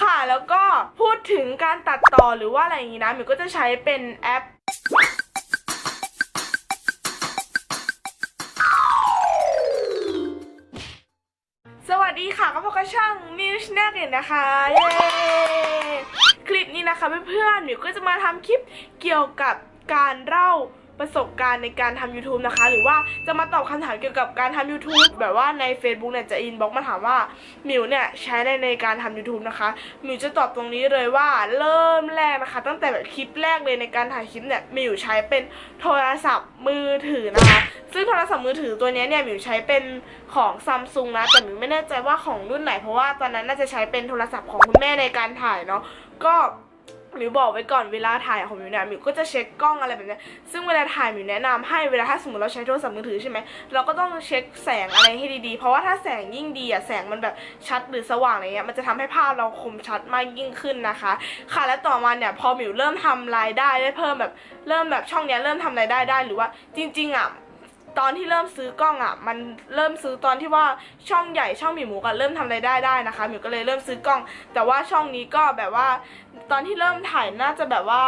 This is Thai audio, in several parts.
ค่ะแล้วก็พูดถึงการตัดต่อหรือว่าอะไรอย่างนี้นะมิวก็จะใช้เป็นแอป สวัสดีค่ะก็พบกับช่องมิวชแนลนะคะเย้คลิปนี้นะคะเพื่อนๆมิวก็จะมาทำคลิปเกี่ยวกับการเล่า ประสบการณ์ในการทำ YouTube นะคะ หรือว่าจะมาตอบคำถามเกี่ยวกับการทำ YouTube แบบว่าใน Facebook เนี่ยจะอินบ็อกมาถามว่ามิวเนี่ยใช้ในในการทำ YouTube นะคะมิวจะตอบตรงนี้เลยว่าเริ่มแรกนะคะ ตั้งแต่แบบคลิปแรกเลยในการถ่ายคลิปเนี่ยมิวใช้เป็นโทรศัพท์มือถือนะคะ ซึ่งโทรศัพท์มือถือตัวเนี้ยเนี่ยมิวใช้เป็นของซัมซุงนะแต่มิวไม่แน่ใจว่าของรุ่นไหนเพราะว่าตอนนั้นน่าจะใช้เป็นโทรศัพท์ของคุณแม่ในการถ่ายเนาะก็ หมิวบอกไว้ก่อนเวลาถ่ายของหมิวเนี่ยหมิวก็จะเช็คกล้องอะไรแบบนี้ซึ่งเวลาถ่ายหมิวแนะนำให้เวลาถ้าสมมติเราใช้โทรศัพท์มือถือใช่ไหมเราก็ต้องเช็คแสงอะไรให้ดีๆ เพราะว่าถ้าแสงยิ่งดีอะแสงมันแบบชัดหรือสว่างอะไรเงี้ยมันจะทำให้ภาพเราคมชัดมากยิ่งขึ้นนะคะ ค่ะและต่อมาเนี่ยพอหมิวเริ่มทำรายได้ได้เพิ่มแบบเริ่มแบบช่องเนี้ยเริ่มทำรายได้ได้หรือว่าจริงๆอะ ตอนที่เริ่มซื้อกล้องอะมันเริ่มซื้อตอนที่ว่าช่องใหญ่ช่องหมีหมูกันเริ่มทำรายได้ได้นะคะหมิวก็เลยเริ่มซื้อกล้อง แต่ว่าช่องนี้ก็แบบว่า ตอนที่เริ่มถ่ายน่าจะแบบว่า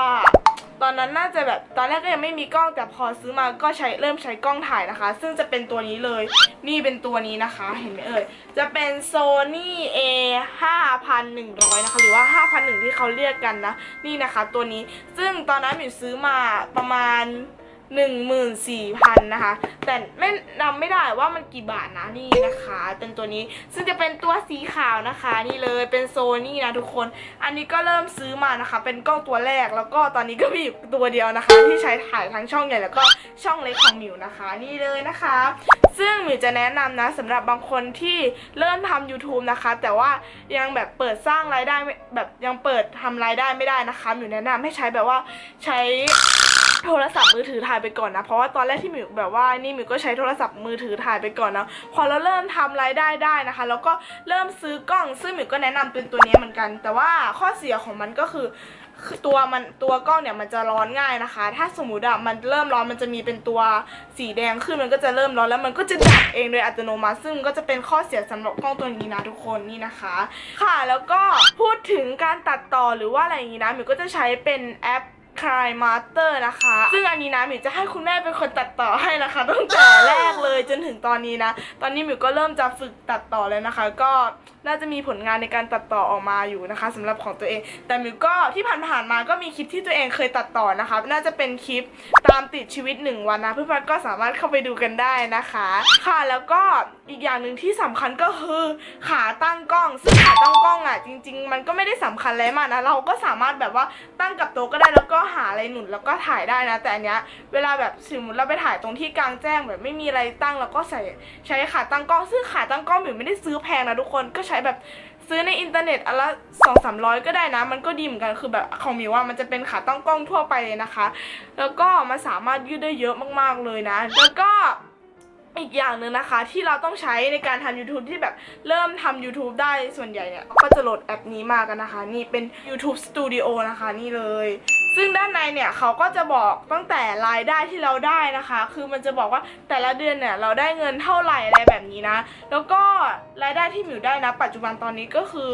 ตอนนั้นน่าจะแบบตอนแรกก็ยังไม่มีกล้อง แต่พอซื้อมาก็ใช้เริ่มใช้กล้องถ่ายนะคะ ซึ่งจะเป็นตัวนี้เลยนี่เป็นตัวนี้นะคะ เห็นไหมเอ่ยจะเป็น Sony A 5100นะคะหรือว่า 5001 ที่เขาเรียกกันนะนี่นะคะ ตัวนี้ซึ่งตอนนั้นหมิวซื้อมาประมาณ 14,000นะคะ แต่ไม่นำไม่ได้ว่ามันกี่บาทนะนี่นะคะ เป็นตัวนี้ซึ่งจะเป็นตัวสีขาวนะคะ นี่เลยเป็นโซนี่นะทุกคน อันนี้ก็เริ่มซื้อมานะคะ เป็นกล้องตัวแรกแล้วก็ตอนนี้ก็มีอยู่ตัวเดียวนะคะ ที่ใช้ถ่ายทั้งช่องใหญ่แล้วก็ช่องเล็กของหมิวนะคะ นี่เลยนะคะ ซึ่งหมิวจะแนะนำนะสำหรับบางคนที่เริ่มทำ YouTube นะคะ แต่ว่ายังแบบเปิดสร้างรายได้ไม่แบบยังเปิดทำรายได้ไม่ได้นะคะหมิวแนะนำให้ใช้แบบว่าใช้ โทรศัพท์มือถือถ่ายไปก่อนนะ เพราะว่าตอนแรกที่หมิวแบบว่านี่หมิวก็ใช้โทรศัพท์มือถือถ่ายไปก่อนนะพอเราเริ่มทำรายได้ได้นะคะ แล้วก็เริ่มซื้อกล้องซึ่งหมิวก็แนะนำเป็นตัวนี้เหมือนกัน แต่ว่าข้อเสียของมันก็คือคือตัวมันตัวกล้องเนี่ยมันจะร้อนง่ายนะคะ ถ้าสมมติอะมันเริ่มร้อนมันจะมีเป็นตัวสีแดงขึ้นมันก็จะเริ่มร้อนแล้วมันก็จะดับเองโดยอัตโนมัติ ซึ่งก็จะเป็นข้อเสียสำหรับกล้องตัวนี้นะทุกคนนี่นะคะ ค่ะแล้วก็พูดถึงการตัดต่อหรือว่าอะไรอย่างนี้นะมิวก็จะใช้เป็นแอป คลายมาสเตอร์นะคะ ซึ่งอันนี้นะหมิวจะให้คุณแม่เป็นคนตัดต่อให้นะคะตั้งแต่แรกเลยจนถึงตอนนี้นะ ตอนนี้หมิวก็เริ่มจะฝึกตัดต่อแล้วนะคะ ก็ น่าจะมีผลงานในการตัดต่อออกมาอยู่นะคะสำหรับของตัวเอง แต่หมิวก็ที่ผ่านๆมาก็มีคลิปที่ตัวเองเคยตัดต่อนะคะ น่าจะเป็นคลิปตามติดชีวิตหนึ่งวันนะเพื่อนๆก็สามารถเข้าไปดูกันได้นะคะ ค่ะแล้วก็อีกอย่างหนึ่งที่สำคัญก็คือขาตั้งกล้อง ซึ่งขาตั้งกล้องอะจริง ๆ มันก็ไม่ได้สำคัญอะไรมากนะเราก็สามารถแบบว่าตั้งกับโต๊ะก็ได้แล้วก็หาอะไรหนุนแล้วก็ถ่ายได้นะ แต่อันเนี้ยเวลาแบบสมมติเราไปถ่ายตรงที่กลางแจ้งแบบไม่มีอะไรตั้งแล้วก็ใส่ใช้ขาตั้งกล้อง ซึ่งขาตั้งกล้องหมิวไม่ได้ซื้อแพงนะทุกคนก็ใช้แบบซื้อในอินเทอร์เน็ตอันละสองสามร้อยก็ได้นะ มันก็ดีเหมือนกันคือแบบของมิวว่ามันจะเป็นขาตั้งกล้องทั่วไปเลยนะคะ แล้วก็มันสามารถยืดได้เยอะมากๆเลยนะ แล้วก็อีกอย่างหนึ่งนะคะที่เราต้องใช้ในการทำ YouTube ที่แบบเริ่มทำ YouTube ได้ส่วนใหญ่เนี่ย ก็จะโหลดแอปนี้มากันนะคะ นี่เป็น YouTube Studio นะคะนี่เลย ซึ่งด้านในเนี่ยเขาก็จะบอกตั้งแต่รายได้ที่เราได้นะคะ คือมันจะบอกว่าแต่ละเดือนเนี่ยเราได้เงินเท่าไหร่อะไรแบบนี้นะ แล้วก็รายได้ที่หมิวได้นะ ปัจจุบันตอนนี้ก็คือ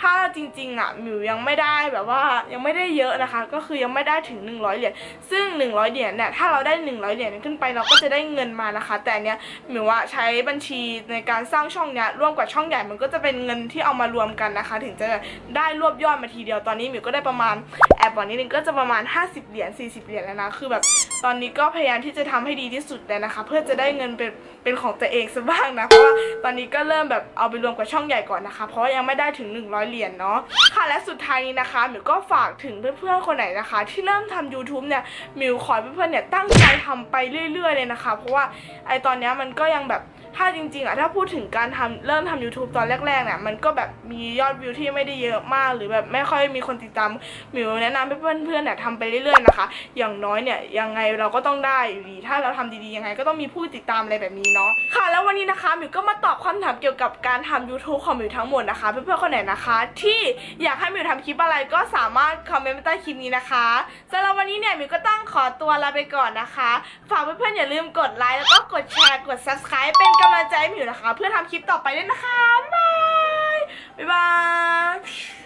ถ้าจริงๆอะหมิวยังไม่ได้แบบว่ายังไม่ได้เยอะนะคะ ก็คือยังไม่ได้ถึง 100เหรียญซึ่ง 100เหรียญเนี่ยถ้าเราได้ 100เหรียญขึ้นไปเราก็จะได้เงินมานะคะ แต่เนี้ยหมิวว่าใช้บัญชีในการสร้างช่องเนี้ยร่วมกับช่องใหญ่มันก็จะเป็นเงินที่เอามารวมกันนะคะ ถึงจะได้รวบยอดมาทีเดียวตอนนี้หมิวก็ได้ประมาณแอบบอกนิดนึงก็จะประประมาณ 50 เหรียญ 40 เหรียญแล้วนะ คือแบบตอนนี้ก็พยายามที่จะทำให้ดีที่สุดเลยนะคะ เพื่อจะได้เงินเป็นเป็นของตัวเองซะบ้างนะ เพราะว่าตอนนี้ก็เริ่มแบบเอาไปรวมกับช่องใหญ่ก่อนนะคะ เพราะว่ายังไม่ได้ถึง 100 เหรียญเนาะ ค่ะ และสุดท้ายนี้นะคะ หมิวก็ฝากถึงเพื่อนๆ คนไหนนะคะ ที่เริ่มทำ YouTube เนี่ย หมิวขอให้เพื่อนๆ เนี่ยตั้งใจทำไปเรื่อย ๆ เลยนะคะ เพราะว่าไอตอนเนี้ยมันก็ยังแบบ ถ้าจริงๆอะถ้าพูดถึงการทำเริ่มทำ YouTube ตอนแรกๆเนี่ยมันก็แบบมียอดวิวที่ไม่ได้เยอะมาก หรือแบบไม่ค่อยมีคนติดตามหมิวแนะนำให้เพื่อนๆเนี่ยทำไปเรื่อยๆนะคะ อย่างน้อยเนี่ยยังไงเราก็ต้องได้อยู่ดี ถ้าเราทำดีๆยังไงก็ต้องมีผู้ติดตามอะไรแบบนี้เนาะค่ะ แล้ววันนี้นะคะหมิวก็มาตอบคำถามเกี่ยวกับการทำ YouTube ของหมิวทั้งหมดนะคะ เพื่อนๆคนไหนนะคะ ที่อยากให้หมิวทำคลิปอะไรก็สามารถคอมเมนต์ใต้คลิปนี้นะคะสำหรับวันนี้เนี่ยหมิวก็ต้องขอตัวลาไปก่อนนะคะฝากเพื่อนๆอย่าลืมกดไลค์แล้วก็กดแชร์กด subscribe เป็นกำลังใจให้มิวนะคะ เพื่อทำคลิปต่อไปด้วยนะคะ บ๊ายบาย บ๊ายบาย